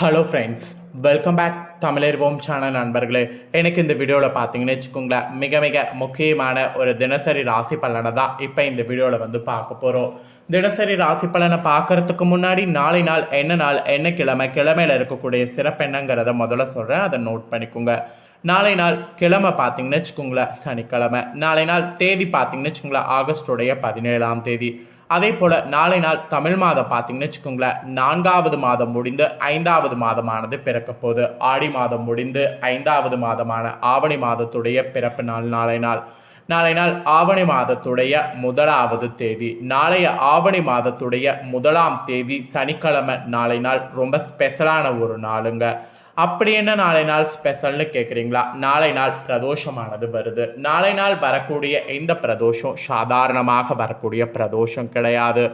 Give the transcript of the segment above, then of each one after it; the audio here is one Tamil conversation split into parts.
ஹலோ ஃப்ரெண்ட்ஸ் வெல்கம் பேக் தமிழர்வோம் சேனல் நண்பர்களே. எனக்கு இந்த வீடியோவில் பார்த்தீங்கன்னு வச்சுக்கோங்களேன் மிக மிக முக்கியமான ஒரு தினசரி ராசி பலனை தான் இப்போ இந்த வீடியோவில் வந்து பார்க்க போகிறோம் தினசரி ராசி பலனை பார்க்கறதுக்கு முன்னாடி நாளை நாள் என்ன நாள் என்ன கிழமை கிழமையில் இருக்கக்கூடிய சிறப்பு என்னங்கிறத முதல்ல சொல்கிறேன் அதை நோட் பண்ணிக்கோங்க. நாளை நாள் கிழமை பார்த்தீங்கன்னு வச்சுக்கோங்களேன் சனிக்கிழமை. நாளை நாள் தேதி பார்த்தீங்கன்னு வச்சுக்கோங்களேன் ஆகஸ்டோடைய பதினேழாம் தேதி. அதே போல் நாளை நாள் தமிழ் மாதம் பார்த்தீங்கன்னு வச்சுக்கோங்களேன் நான்காவது மாதம் முடிந்து ஐந்தாவது மாதமானது பிறக்க போகுது. ஆடி மாதம் முடிந்து ஐந்தாவது மாதமான ஆவணி மாதத்துடைய பிறப்பு நாள் நாளை நாள். நாளை நாள் ஆவணி மாதத்துடைய முதலாவது தேதி. நாளைய ஆவணி மாதத்துடைய முதலாம் தேதி சனிக்கிழமை நாளை நாள் ரொம்ப ஸ்பெஷலான ஒரு நாளுங்க. அப்படி என்ன நாளை நாள் ஸ்பெஷல்னு கேட்குறீங்களா நாளை நாள் பிரதோஷமானது வருது. நாளை நாள் வரக்கூடிய இந்த பிரதோஷம் சாதாரணமாக வரக்கூடிய பிரதோஷம் கிடையாது.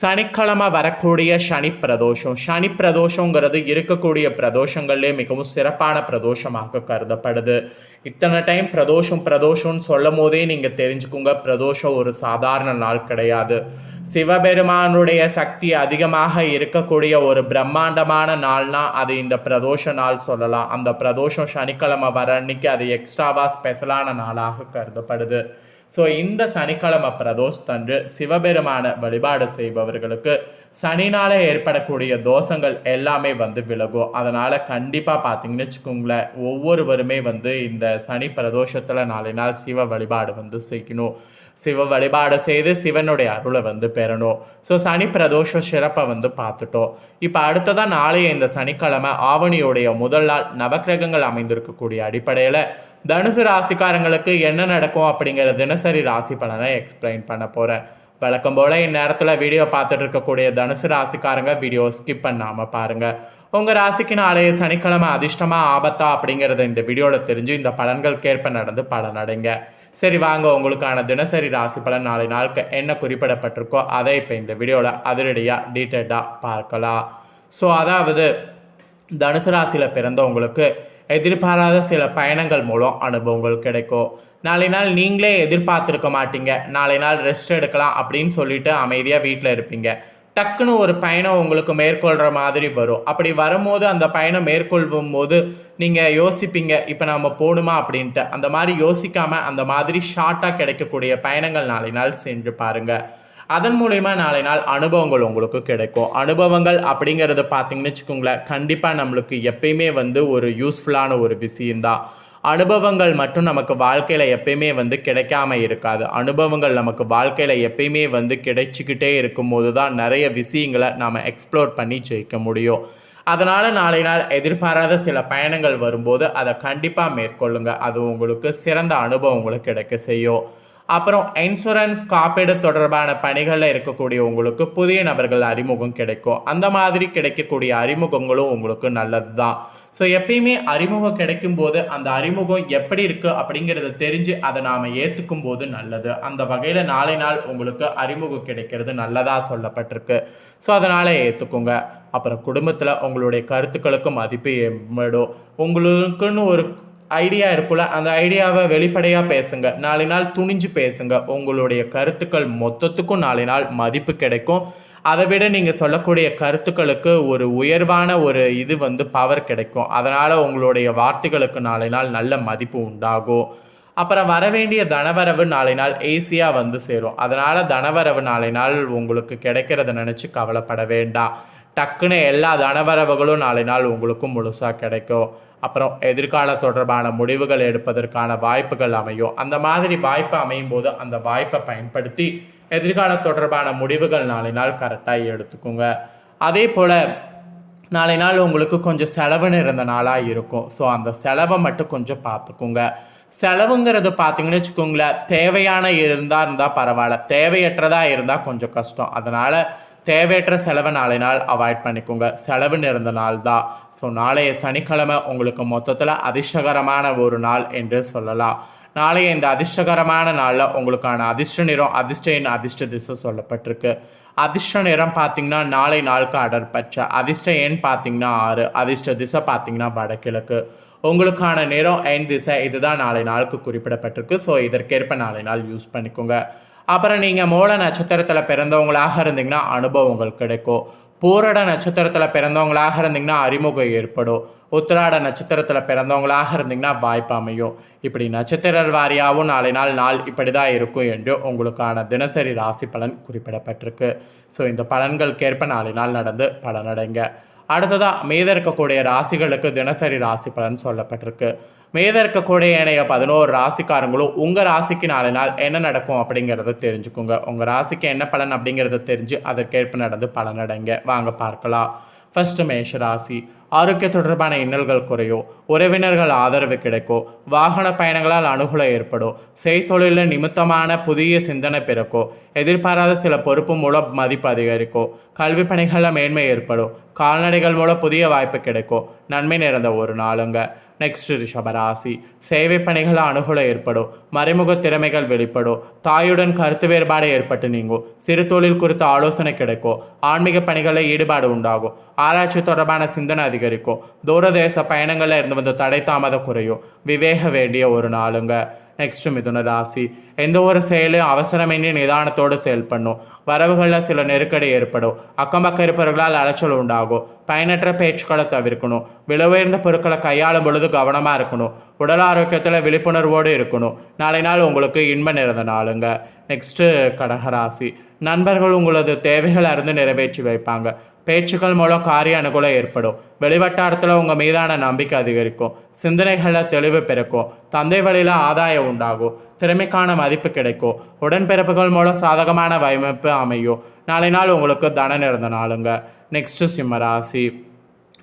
சனிக்கிழமை வரக்கூடிய சனி பிரதோஷம். சனி பிரதோஷங்கிறது இருக்கக்கூடிய பிரதோஷங்கள்லேயே மிகவும் சிறப்பான பிரதோஷமாக கருதப்படுது. இத்தனை டைம் பிரதோஷம் பிரதோஷம்னு சொல்லும் போதே நீங்கள் தெரிஞ்சுக்கோங்க பிரதோஷம் ஒரு சாதாரண நாள் கிடையாது. சிவபெருமானுடைய சக்தி அதிகமாக இருக்கக்கூடிய ஒரு பிரம்மாண்டமான நாள்னா அது இந்த பிரதோஷ நாள் சொல்லலாம். அந்த பிரதோஷம் சனிக்கிழமை வர அன்னைக்கு அது எக்ஸ்ட்ராவாக ஸ்பெஷலான நாளாக கருதப்படுது. ஸோ இந்த சனிக்கிழமை பிரதோஷத்தன்று சிவபெருமான வழிபாடு செய்பவர்களுக்கு சனினால ஏற்படக்கூடிய தோஷங்கள் எல்லாமே வந்து விலகும். அதனால் கண்டிப்பாக பார்த்தீங்கன்னு வச்சுக்கோங்களேன் ஒவ்வொருவருமே வந்து இந்த சனி பிரதோஷத்தில் நாளை நாள் சிவ வழிபாடு வந்து செய்யணும். சிவ வழிபாடு செய்து சிவனுடைய அருளை வந்து பெறணும். ஸோ சனி பிரதோஷ சிறப்பை வந்து பார்த்துட்டோம் இப்போ அடுத்ததாக நாளைய இந்த சனிக்கிழமை ஆவணியுடைய முதல் நாள் நவக்கிரகங்கள் அமைந்திருக்கக்கூடிய அடிப்படையில் தனுசு ராசிக்காரங்களுக்கு என்ன நடக்கும் அப்படிங்கிற தினசரி ராசி பலனை எக்ஸ்பிளைன் பண்ண போகிறேன் வழக்கம் போல் இந்நேரத்தில் வீடியோ பார்த்துட்டு இருக்கக்கூடிய தனுசு ராசிக்காரங்க வீடியோ ஸ்கிப் பண்ணாமல் பாருங்கள் உங்கள் ராசிக்கு நாளைய சனிக்கிழமை அதிர்ஷ்டமாக ஆபத்தா அப்படிங்கிறத இந்த வீடியோவில் தெரிஞ்சு இந்த பலன்களுக்கேற்ப நடந்து பலனடைங்க சரி வாங்க உங்களுக்கான தினசரி ராசி பலன் நாளை நாளுக்கு என்ன குறிப்பிடப்பட்டிருக்கோ அதை இப்போ இந்த வீடியோவில் அதிரடியாக டீட்டெயில்டாக பார்க்கலாம். ஸோ அதாவது தனுசு ராசியில் பிறந்தவங்களுக்கு எதிர்பாராத சில பயணங்கள் மூலம் அனுபவங்கள் கிடைக்கும். நாளை நாள் நீங்களே எதிர்பார்த்துருக்க மாட்டீங்க. நாளை நாள் ரெஸ்ட் எடுக்கலாம் அப்படின்னு சொல்லிட்டு அமைதியாக வீட்டில் இருப்பீங்க. டக்குன்னு ஒரு பயணம் உங்களுக்கு மேற்கொள்கிற மாதிரி வரும். அப்படி வரும்போது அந்த பயணம் மேற்கொள்ளும் போது நீங்கள் யோசிப்பீங்க இப்போ நம்ம போகணுமா அப்படின்ட்டு. அந்த மாதிரி யோசிக்காமல் அந்த மாதிரி ஷார்ட்டாக கிடைக்கக்கூடிய பயணங்கள் நாளை நாள் சென்று பாருங்கள் அதன் மூலயமா நாளை நாள் அனுபவங்கள் உங்களுக்கு கிடைக்கும். அனுபவங்கள் அப்படிங்கிறத பார்த்தீங்கன்னு வச்சுக்கோங்களேன் கண்டிப்பாக நம்மளுக்கு எப்பயுமே வந்து ஒரு யூஸ்ஃபுல்லான ஒரு விஷயம்தான் அனுபவங்கள் மட்டும் நமக்கு வாழ்க்கையில் எப்பயுமே வந்து கிடைக்காம இருக்காது. அனுபவங்கள் நமக்கு வாழ்க்கையில் எப்பயுமே வந்து கிடைச்சிக்கிட்டே இருக்கும்போது தான் நிறைய விஷயங்களை நாம் எக்ஸ்ப்ளோர் பண்ணி ஜெயிக்க முடியும். அதனால் நாளை நாள் எதிர்பாராத சில பயணங்கள் வரும்போது அதை கண்டிப்பாக மேற்கொள்ளுங்கள் அது உங்களுக்கு சிறந்த அனுபவம் உங்களுக்கு கிடைக்க செய்யும். அப்புறம் இன்சூரன்ஸ் காப்பீடு தொடர்பான பணிகளில் இருக்கக்கூடிய உங்களுக்கு புதிய நபர்கள் அறிமுகம் கிடைக்கும். அந்த மாதிரி கிடைக்கக்கூடிய அறிமுகங்களும் உங்களுக்கு நல்லது தான் ஸோ எப்பயுமே அறிமுகம் கிடைக்கும் போது அந்த அறிமுகம் எப்படி இருக்குது அப்படிங்கிறத தெரிஞ்சு அதை நாம் ஏற்றுக்கும் போது நல்லது. அந்த வகையில் நாளை நாள் உங்களுக்கு அறிமுகம் கிடைக்கிறது நல்லதாக சொல்லப்பட்டிருக்கு. ஸோ அதனால் ஏற்றுக்குங்க அப்புறம் குடும்பத்தில் உங்களுடைய கருத்துக்களுக்கு மதிப்பு ஏற்படும். உங்களுக்குன்னு ஒரு ஐடியா இருக்குல்ல அந்த ஐடியாவை வெளிப்படையாக பேசுங்க. நாளை நாள் துணிஞ்சு பேசுங்க. உங்களுடைய கருத்துக்கள் மொத்தத்துக்கும் நாளை நாள் மதிப்பு கிடைக்கும். அதை விட நீங்கள் சொல்லக்கூடிய கருத்துக்களுக்கு ஒரு உயர்வான ஒரு இது வந்து பவர் கிடைக்கும். அதனால் உங்களுடைய வார்த்தைகளுக்கு நாளை நாள் நல்ல மதிப்பு உண்டாகும். அப்புறம் வரவேண்டிய தனவரவு நாளை நாள் ஈஸியாக வந்து சேரும். அதனால் தனவரவு நாளை நாள் உங்களுக்கு கிடைக்கிறத நினச்சி கவலைப்பட வேண்டாம். டக்குன்னு எல்லா தனவரவுகளும் நாளை நாள் உங்களுக்கு முழுசாக கிடைக்கும். அப்புறம் எதிர்கால தொடர்பான முடிவுகள் எடுப்பதற்கான வாய்ப்புகள் அமையும். அந்த மாதிரி வாய்ப்பு அமையும் போது அந்த வாய்ப்பை பயன்படுத்தி எதிர்கால தொடர்பான முடிவுகள் நாளை நாள் கரெக்டாக எடுத்துக்கோங்க. அதே போல் நாளை நாள் உங்களுக்கு கொஞ்சம் செலவுன்னு இருந்த நாளாக இருக்கும். ஸோ அந்த செலவை மட்டும் கொஞ்சம் பார்த்துக்கோங்க. செலவுங்கிறது பார்த்தீங்கன்னு வச்சுக்கோங்களேன் தேவையான இருந்தால் இருந்தால் பரவாயில்ல. தேவையற்றதாக இருந்தால் கொஞ்சம் கஷ்டம். அதனால் தேவையற்ற செலவை நாளை நாள் அவாய்ட் பண்ணிக்கோங்க. செலவு நிறந்த நாள் தான் ஸோ நாளைய சனிக்கிழமை உங்களுக்கு மொத்தத்தில் அதிர்ஷ்டகரமான ஒரு நாள் என்று சொல்லலாம். நாளைய இந்த அதிர்ஷ்டகரமான நாளில் உங்களுக்கான அதிர்ஷ்ட நிறம் அதிர்ஷ்ட எண் அதிர்ஷ்ட திசை சொல்லப்பட்டிருக்கு. அதிர்ஷ்ட நிறம் பார்த்தீங்கன்னா நாளை நாளுக்கு அடர் அதிர்ஷ்ட எண் பார்த்தீங்கன்னா ஆறு. அதிர்ஷ்ட திசை பார்த்தீங்கன்னா வடகிழக்கு. உங்களுக்கான நிறம் எண் திசை இதுதான் நாளை நாளுக்கு குறிப்பிடப்பட்டிருக்கு. ஸோ இதற்கேற்ப நாளை நாள் யூஸ் பண்ணிக்கோங்க. அப்புறம் நீங்கள் மூல நட்சத்திரத்தில் பிறந்தவங்களாக இருந்தீங்கன்னா அனுபவங்கள் கிடைக்கும். பூரட நட்சத்திரத்தில் பிறந்தவங்களாக இருந்தீங்கன்னா அறிமுகம் ஏற்படும். உத்திராட நட்சத்திரத்தில் பிறந்தவங்களாக இருந்தீங்கன்னா வாய்ப்பு அமையும். இப்படி நட்சத்திர வாரியாகவும் நாளை நாள் நாள் இப்படி தான் இருக்கும் என்று உங்களுக்கான தினசரி ராசி பலன் குறிப்பிடப்பட்டிருக்கு. ஸோ இந்த பலன்களுக்கேற்ப நாளை நாள் நடந்து பலனடைங்க. அடுத்ததாக மீத இருக்கக்கூடிய ராசிகளுக்கு தினசரி ராசி பலன் சொல்லப்பட்டிருக்கு. மேதற்கக்கூடிய இருக்கக்கூடிய ஏனைய பதினோரு ராசிக்காரங்களும் உங்கள் ராசிக்கு நாலு நாள் என்ன நடக்கும் அப்படிங்கிறத தெரிஞ்சுக்கோங்க. உங்கள் ராசிக்கு என்ன பலன் அப்படிங்கிறத தெரிஞ்சு அதற்கேற்ப நடந்து பலனடைங்க. வாங்க பார்க்கலாம். ஃபஸ்ட்டு மேஷ ராசி. ஆரோக்கிய தொடர்பான இன்னல்கள் குறையும் உறவினர்கள் ஆதரவு கிடைக்கும் வாகன பயணங்களால் அனுகூலம் ஏற்படும் செய்தொழிலில் நிமித்தமான புதிய சிந்தனை பிறக்கும் எதிர்பாராத சில பொறுப்பு மூலம் மதிப்பு அதிகரிக்கும் கல்வி பணிகளில் மேன்மை ஏற்படும் கால்நடைகள் மூலம் புதிய வாய்ப்பு கிடைக்கும் நன்மை நிறைந்த ஒரு நாளுங்க. நெக்ஸ்ட் ரிஷபராசி. சேவை பணிகள் அனுகூலம் ஏற்படும் மறைமுக திறமைகள் வெளிப்படும் தாயுடன் கருத்து வேறுபாடு ஏற்பட்டு நீங்கும் சிறு தொழில் குறித்த ஆலோசனை கிடைக்கும் ஆன்மீக பணிகளில் ஈடுபாடு உண்டாகும் ஆராய்ச்சி தொடர்பான சிந்தனை அதிகரிக்கும். தூரதேச பயணங்களில் இருந்து வந்து தடை தாமதம் குறையும். விவேக வேண்டிய ஒரு நாளுங்க. நெக்ஸ்ட் மிதுன ராசி. எந்த ஒரு செயலும் அவசரமின்றி நிதானத்தோடு செயல் பண்ணும் வரவுகளில் சில நெருக்கடி ஏற்படும். அக்கம் பக்கம் இருப்பவர்களால் அலைச்சல் உண்டாகும். பயனற்ற பேச்சுக்களை தவிர்க்கணும். விலை உயர்ந்த பொருட்களை கையாளும் பொழுது கவனமாக இருக்கணும். உடல் ஆரோக்கியத்தில் விழிப்புணர்வோடு இருக்கணும். நாளை நாள் உங்களுக்கு இன்ப நிறைந்த நாளுங்க. நெக்ஸ்ட்டு கடகராசி நண்பர்கள் உங்களது தேவைகளை அறிந்து நிறைவேற்றி வைப்பாங்க. பேச்சுக்கள் மூலம் காரிய அனுகூலம் ஏற்படும். வெளிவட்டாரத்தில் உங்கள் மீதான நம்பிக்கை அதிகரிக்கும். சிந்தனைகளில் தெளிவு பிறக்கும். தந்தை வழியில் ஆதாயம் உண்டாகும். திறமைக்கான மதிப்பு கிடைக்கும். உடன்பிறப்புகள் மூலம் சாதகமான வயமைப்பு அமையும். நாளை நாள் உங்களுக்கு தன நிறந்த நாளுங்க. நெக்ஸ்ட்டு சிம்மராசி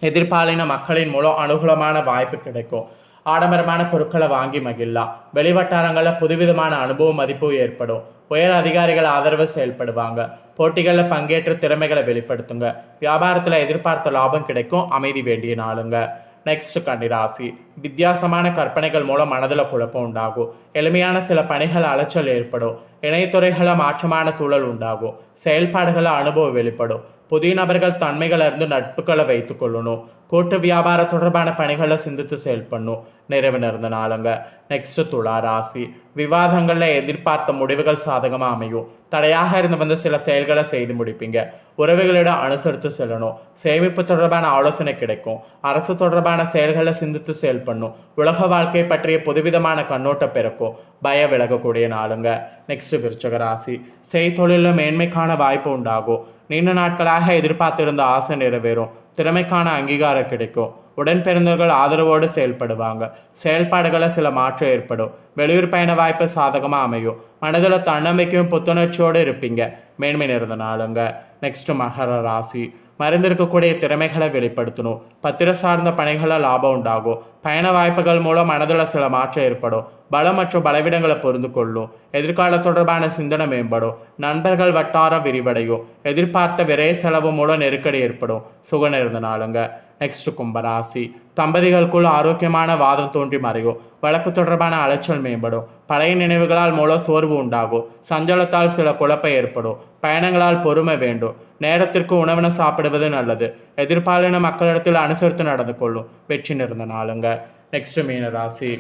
எதிர்பாலின மக்களின் மூலம் அனுகூலமான வாய்ப்பு கிடைக்கும். ஆடம்பரமான பொருட்களை வாங்கி மகிழலாம். வெளிவட்டாரங்களில் புதுவிதமான அனுபவம் மதிப்பும் ஏற்படும். உயர் அதிகாரிகள் ஆதரவு செயல்படுவாங்க. போட்டிகளில் பங்கேற்று திறமைகளை வெளிப்படுத்துங்க. வியாபாரத்தில் எதிர்பார்த்த லாபம் கிடைக்கும் அமைதி வேண்டிய நாளுங்க. நெக்ஸ்ட் கன்னிராசி வித்தியாசமான கற்பனைகள் மூலம் மனதில் குழப்பம் உண்டாகும். எளிமையான சில பணிகள் அலைச்சல் ஏற்படும். இணையத்துறைகளை மாற்றமான சூழல் உண்டாகும். செயல்பாடுகளை அனுபவம் வெளிப்படும். புதிய நபர்கள் தன்மைகளிலிருந்து நட்புகளை வைத்துக் கொள்ளணும் கூட்டு வியாபார தொடர்பான பணிகளை சிந்தித்து செயல்படணும் நிறைவு நிறந்த நாளுங்க நெக்ஸ்ட் துளா ராசி விவாதங்களில் எதிர்பார்த்த முடிவுகள் சாதகமாக அமையும் தடையாக இருந்து வந்து சில செயல்களை செய்து முடிப்பீங்க உறவுகளிடம் அனுசரித்து செல்லணும் சேமிப்பு தொடர்பான ஆலோசனை கிடைக்கும் அரசு தொடர்பான செயல்களை சிந்தித்து செயல்படணும் உலக வாழ்க்கை பற்றிய புதுவிதமான கண்ணோட்டம் பிறக்கும் பய விலகக்கூடிய நாளுங்க நெக்ஸ்ட் விருச்சக ராசி செய்தொழிலில் மேன்மைக்கான வாய்ப்பு உண்டாகும் நீண்ட நாட்களாக எதிர்பார்த்திருந்த ஆசை நிறைவேறும். திறமைக்கான அங்கீகாரம் கிடைக்கும். உடன் பிறந்தவர்கள் ஆதரவோடு செயல்படுவாங்க. செயல்பாடுகளை சில மாற்றம் ஏற்படும். வெளியூர் பயண வாய்ப்பு சாதகமாக அமையும். மனதில் தன்னம்பிக்கையும் புத்துணர்ச்சியோடு இருப்பீங்க. மேன்மை நிறந்த நாளுங்க. நெக்ஸ்ட்டு மகர ராசி. மறைந்திருக்கக்கூடிய திறமைகளை வெளிப்படுத்தணும். பத்திர சார்ந்த பணிகளில் லாபம் உண்டாகும். பயண வாய்ப்புகள் மூலம் மனதில் சில மாற்றம் ஏற்படும். பலம் மற்றும் பலவீனங்களை புரிந்து கொள்ளும். எதிர்கால தொடர்பான சிந்தனை மேம்படும். நண்பர்கள் வட்டாரம் விரிவடையும். எதிர்பார்த்த விரைய செலவு மூலம் நெருக்கடி ஏற்படும். சுக இருந்த நாளுங்க. நெக்ஸ்ட் கும்பராசி தம்பதிகளுக்குள் ஆரோக்கியமான வாதம் தோன்றி மறையும் வழக்கு தொடர்பான அலைச்சல் மேம்படும் பழைய நினைவுகளால் மூல சோர்வு உண்டாகும் சஞ்சலத்தால் சில குழப்பம் ஏற்படும் பயணங்களால் பொறுமை வேண்டும் நேரத்திற்கு உணவினை சாப்பிடுவது நல்லது எதிர்பாலின மக்களிடத்தில் அனுசரித்து நடந்து கொள்ளும் வெற்றி நிறந்த நாளுங்க நெக்ஸ்ட் மீன ராசி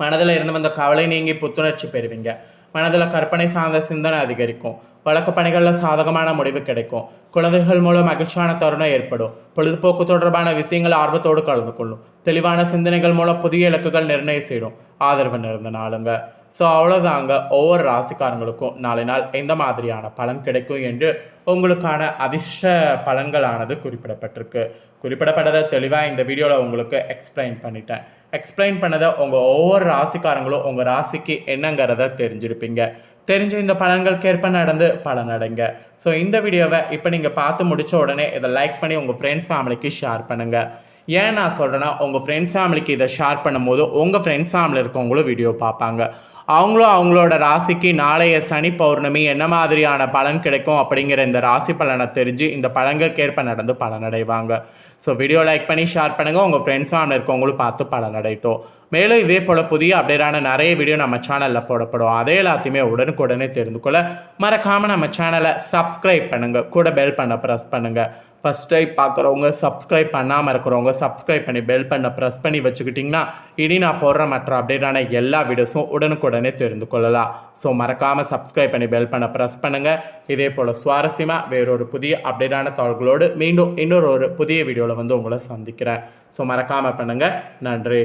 மனதில் இருந்து வந்த கவலை நீங்கி புத்துணர்ச்சி பெறுவீங்க மனதில் கற்பனை சார்ந்த சிந்தனை அதிகரிக்கும் வழக்கு பணிகளில் சாதகமான முடிவு கிடைக்கும். குழந்தைகள் மூலம் மகிழ்ச்சியான தருணம் ஏற்படும். பொழுதுபோக்கு தொடர்பான விஷயங்கள் ஆர்வத்தோடு கலந்து கொள்ளும். தெளிவான சிந்தனைகள் மூலம் புதிய இலக்குகள் நிர்ணயம் செய்யும். ஆதரவு நிறந்த நாளுங்க. ஸோ அவ்வளோதாங்க ஒவ்வொரு ராசிக்காரங்களுக்கும் நாளை நாள் எந்த மாதிரியான பலன் கிடைக்கும் என்று உங்களுக்கான அதிர்ஷ்ட பலன்களானது குறிப்பிடப்பட்டிருக்கு. குறிப்பிடப்பட்டதை தெளிவாக இந்த வீடியோவில் உங்களுக்கு எக்ஸ்பிளைன் பண்ணிட்டேன். எக்ஸ்பிளைன் பண்ணதை உங்கள் ஒவ்வொரு ராசிக்காரங்களும் உங்கள் ராசிக்கு என்னங்கிறத தெரிஞ்சிருப்பீங்க. தெரிஞ்ச இந்த பலன்களுக்கேற்ப நடந்து பலனடைங்க ஸோ இந்த வீடியோவை இப்போ நீங்கள் பார்த்து முடிச்ச உடனே இதை லைக் பண்ணி உங்கள் ஃப்ரெண்ட்ஸ் ஃபேமிலிக்கு ஷேர் பண்ணுங்கள் ஏன் நான் சொல்கிறேன்னா உங்கள் ஃப்ரெண்ட்ஸ் ஃபேமிலிக்கு இதை ஷேர் பண்ணும்போது உங்கள் ஃப்ரெண்ட்ஸ் ஃபேமிலி இருக்கவங்களும் வீடியோ பார்ப்பாங்க. அவங்களும் அவங்களோட ராசிக்கு நாளைய சனி பௌர்ணமி என்ன மாதிரியான பலன் கிடைக்கும் அப்படிங்கிற இந்த ராசி பலனை தெரிஞ்சு இந்த பலன்களுக்கேற்ப நடந்து பலனடைவாங்க. ஸோ வீடியோ லைக் பண்ணி ஷேர் பண்ணுங்கள் உங்கள் ஃப்ரெண்ட்ஸ் ஃபேமிலி இருக்கவங்களும் பார்த்து பலனடையட்டும். மேலும் இதே போல் புதிய அப்டேட்டான நிறைய வீடியோ நம்ம சேனலில் போடப்படும். அதே எல்லாத்தையுமே உடனுக்குடனே தெரிந்து கொள்ள மறக்காமல் நம்ம சேனலை சப்ஸ்கிரைப் பண்ணுங்கள் கூட பெல் பண்ண ப்ரெஸ் பண்ணுங்கள் ஃபஸ்ட் டைம் பார்க்குறவங்க சப்ஸ்கிரைப் பண்ணாமல் இருக்கிறவங்க சப்ஸ்கிரைப் பண்ணி பெல் பண்ண ப்ரெஸ் பண்ணி வச்சுக்கிட்டிங்கன்னா இனி நான் போடுற மற்ற அப்டேட்டான எல்லா வீடியோஸும் உடனுக்குடனே தெரிந்து கொள்ளலாம். ஸோ மறக்காமல் சப்ஸ்கிரைப் பண்ணி பெல் பண்ண ப்ரெஸ் பண்ணுங்கள் இதே போல் சுவாரஸ்யமாக வேறொரு புதிய அப்டேட்டான தகவல்களோடு மீண்டும் இன்னொரு ஒரு புதிய வீடியோவில் வந்து உங்களை சந்திக்கிறேன். ஸோ மறக்காமல் பண்ணுங்கள் நன்றி.